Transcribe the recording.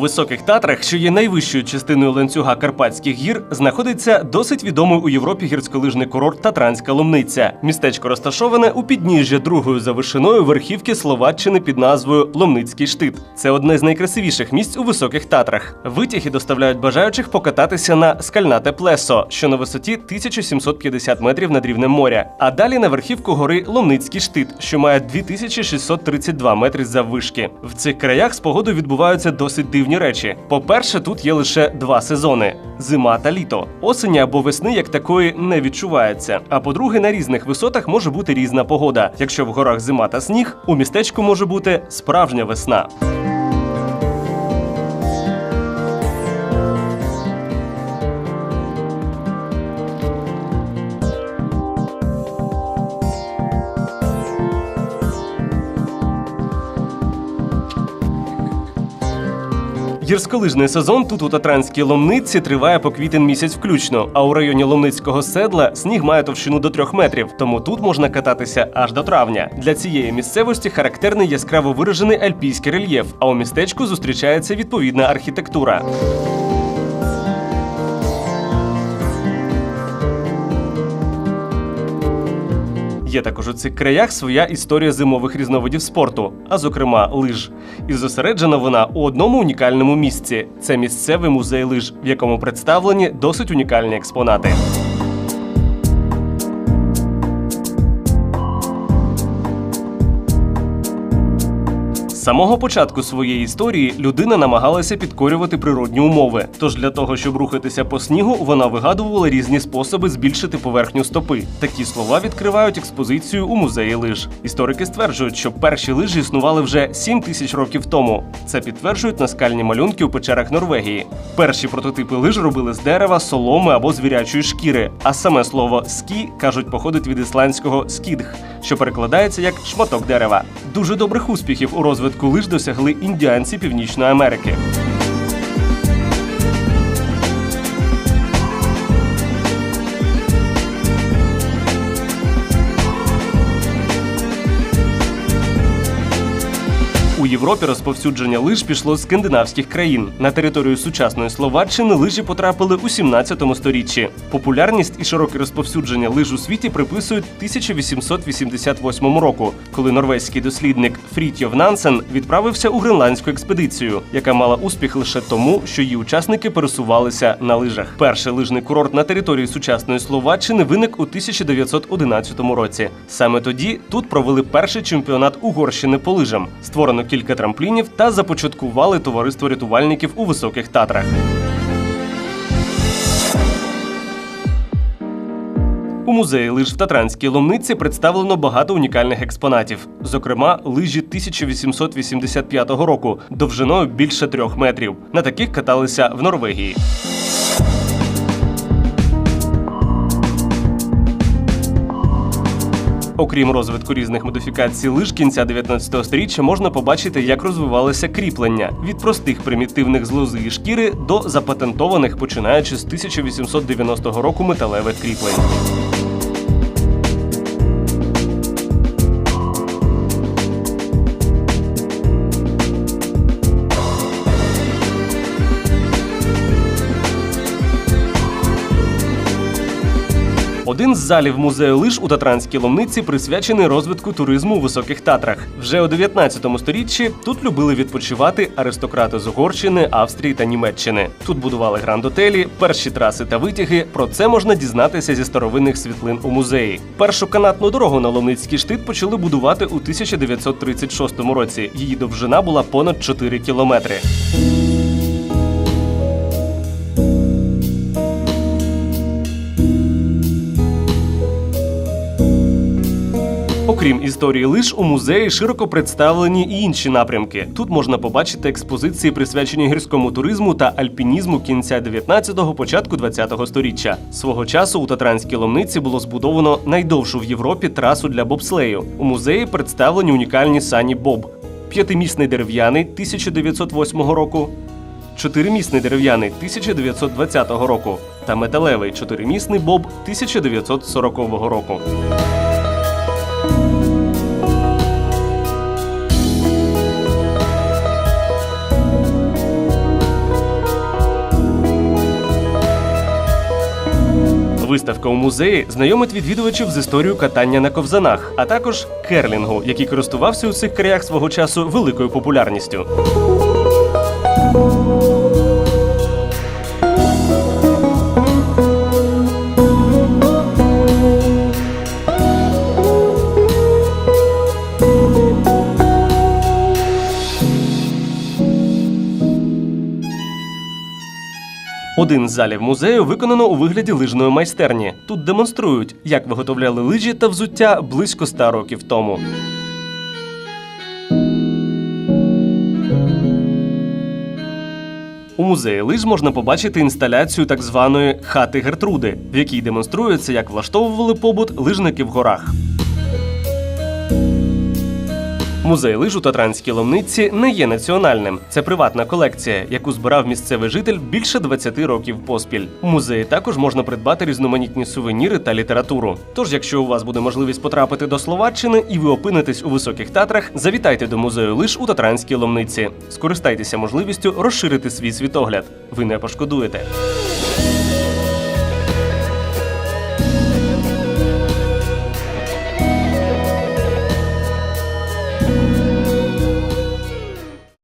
високих Татрах, що є найвищою частиною ланцюга Карпатських гір, знаходиться досить відомий у Європі гірськолижний курорт Татранська Ломниця. Містечко розташоване у підніжжя другою за вишиною верхівки Словаччини під назвою Ломницький штит. Це одне з найкрасивіших місць у високих Татрах. Витяги доставляють бажаючих покататися на скальнате плесо, що на висоті 1750 метрів над рівнем моря. А далі на верхівку гори Ломницький штит, що має 2632 метри заввишки. В цих краях з погодою відбуваються досить дивні речі. По-перше, тут є лише два сезони: зима та літо. Осені або весни як такої не відчувається. А по-друге, на різних висотах може бути різна погода. Якщо в горах зима та сніг, у містечку може бути справжня весна. Гірськолижний сезон тут у Татранській Ломниці триває по квітень місяць включно. А у районі Ломницького седла сніг має товщину до трьох метрів, тому тут можна кататися аж до травня. Для цієї місцевості характерний яскраво виражений альпійський рельєф. А у містечку зустрічається відповідна архітектура. Є також у цих краях своя історія зимових різновидів спорту, а зокрема лиж. І зосереджена вона у одному унікальному місці це місцевий музей лиж, в якому представлені досить унікальні експонати. Самого початку своєї історії людина намагалася підкорювати природні умови. Тож для того, щоб рухатися по снігу, вона вигадувала різні способи збільшити поверхню стопи. Такі слова відкривають експозицію у музеї лиж. Історики стверджують, що перші лижі існували вже 7 тисяч років тому. Це підтверджують наскальні малюнки у печерах Норвегії. Перші прототипи лиж робили з дерева, соломи або звірячої шкіри. А саме слово скі кажуть походить від ісландського скідх, що перекладається як шматок дерева. Дуже добрих успіхів у розвитку лиж досягли індіанці Північної Америки. Європі розповсюдження лиж пішло з скандинавських країн. На територію сучасної Словаччини лижі потрапили у 17 сторіччі. Популярність і широке розповсюдження лиж у світі приписують 1888 року, коли норвезький дослідник Фрітьов Нансен відправився у гренландську експедицію, яка мала успіх лише тому, що її учасники пересувалися на лижах. Перший лижний курорт на території сучасної Словаччини виник у 1911 році. Саме тоді тут провели перший чемпіонат Угорщини по лижам. Створено кілька трамплінів та започаткували товариство рятувальників у високих татрах. У музеї лиж в Татранській Ломниці представлено багато унікальних експонатів, зокрема, лижі 1885 року довжиною більше трьох метрів. На таких каталися в Норвегії. Окрім розвитку різних модифікацій лиж кінця 19 століття можна побачити, як розвивалося кріплення від простих примітивних з лози і шкіри до запатентованих, починаючи з 1890 року металевих кріплень. Один з залів музею лиж у Татранській Ломниці присвячений розвитку туризму у високих Татрах. Вже у 19 сторіччі тут любили відпочивати аристократи з Угорщини, Австрії та Німеччини. Тут будували гранд-отелі, перші траси та витяги. Про це можна дізнатися зі старовинних світлин у музеї. Першу канатну дорогу на Ломницький штит почали будувати у 1936 році. Її довжина була понад 4 кілометри. Окрім історії лиш, у музеї широко представлені і інші напрямки. Тут можна побачити експозиції, присвячені гірському туризму та альпінізму кінця 19-го, початку 20-го сторіччя. Свого часу у Татранській Ломниці було збудовано найдовшу в Європі трасу для бобслею. У музеї представлені унікальні сані Боб, п'ятимісний дерев'яний 1908 року. Чотиримісний дерев'яний 1920 року та металевий чотиримісний боб 1940 року. Виставка у музеї знайомить відвідувачів з історією катання на ковзанах, а також керлінгу, який користувався у цих краях свого часу великою популярністю. Один з залів музею виконано у вигляді лижної майстерні. Тут демонструють, як виготовляли лижі та взуття близько ста років тому. У музеї лиж можна побачити інсталяцію так званої хати Гертруди, в якій демонструється, як влаштовували побут лижники в горах. Музей лиж у Татранській Ломниці не є національним. Це приватна колекція, яку збирав місцевий житель більше 20 років поспіль. У музеї також можна придбати різноманітні сувеніри та літературу. Тож, якщо у вас буде можливість потрапити до Словаччини і ви опинитесь у високих татрах, завітайте до музею лиж у Татранській Ломниці. Скористайтеся можливістю розширити свій світогляд. Ви не пошкодуєте.